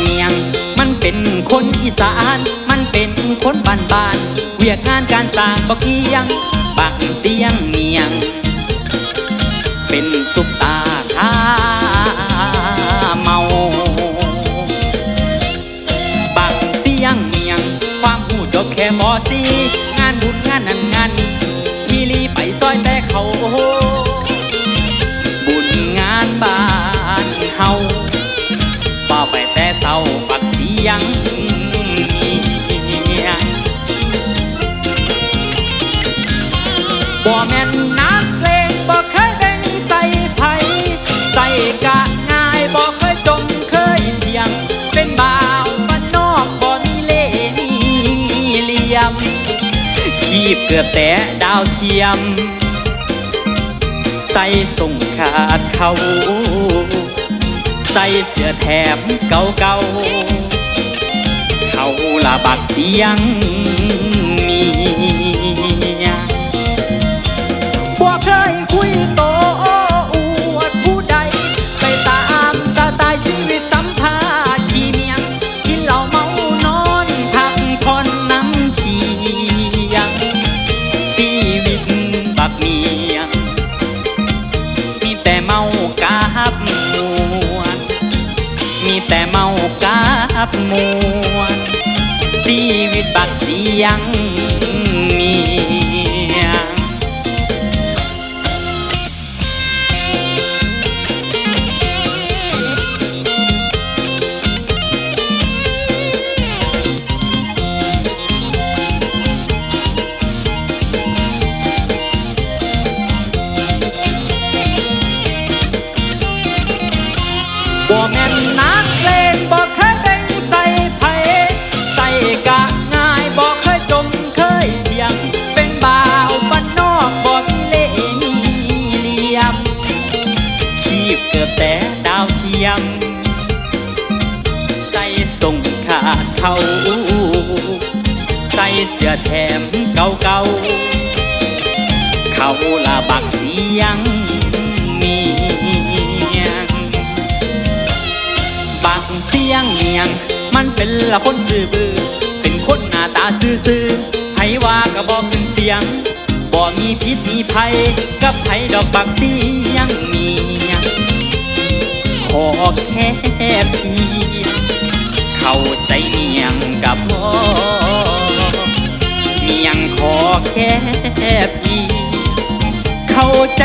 เมียง มันเป็นคนอีสาน มันเป็นคนบ้านบ้าน เวียกงานการสร้างบ่เกียงบักเสียงเมียง เป็นสุปตาข้าเมาบักเสียงเมียง ความหูจบแค่มอสีงานบุญงานนั้นงานนี้ที่ลีไปซอยแต่เขาบุ บ่แม่นนักเลงบ่เคยแบ่งใส่ไผใส่กะง่ายบ่เคยจมเคยเทียง เป็นบ่าวบ้านนอกบ่มีเล่ห์มีเหลี่ยม ขีบเกือบแต่ดาวเทียม ใส่ส่งขาดเขา ใส่เสื้อแถมเก่าเก่าๆเขาละบักเสียงมีาบมวนชีวิตบักเสียงมีบ่แม่นนัก ดาวเทียม ใส่ส่งขาดเขา ใส่เสื้อแถมเก่าเก่าๆเขาละบักเสียงเมียงบางเสียงเมียง มันเป็นละคนซื่อบือเป็นคนหน้าตาซื่อๆไผว่าก็บอกขึ้นเสียงบ่มีพิษมีภัยกับไผดอกบักเสียง บอกแค่พี่เข้าใจเมียงกับพ่อเมียงขอแค่พี่เข้าใจ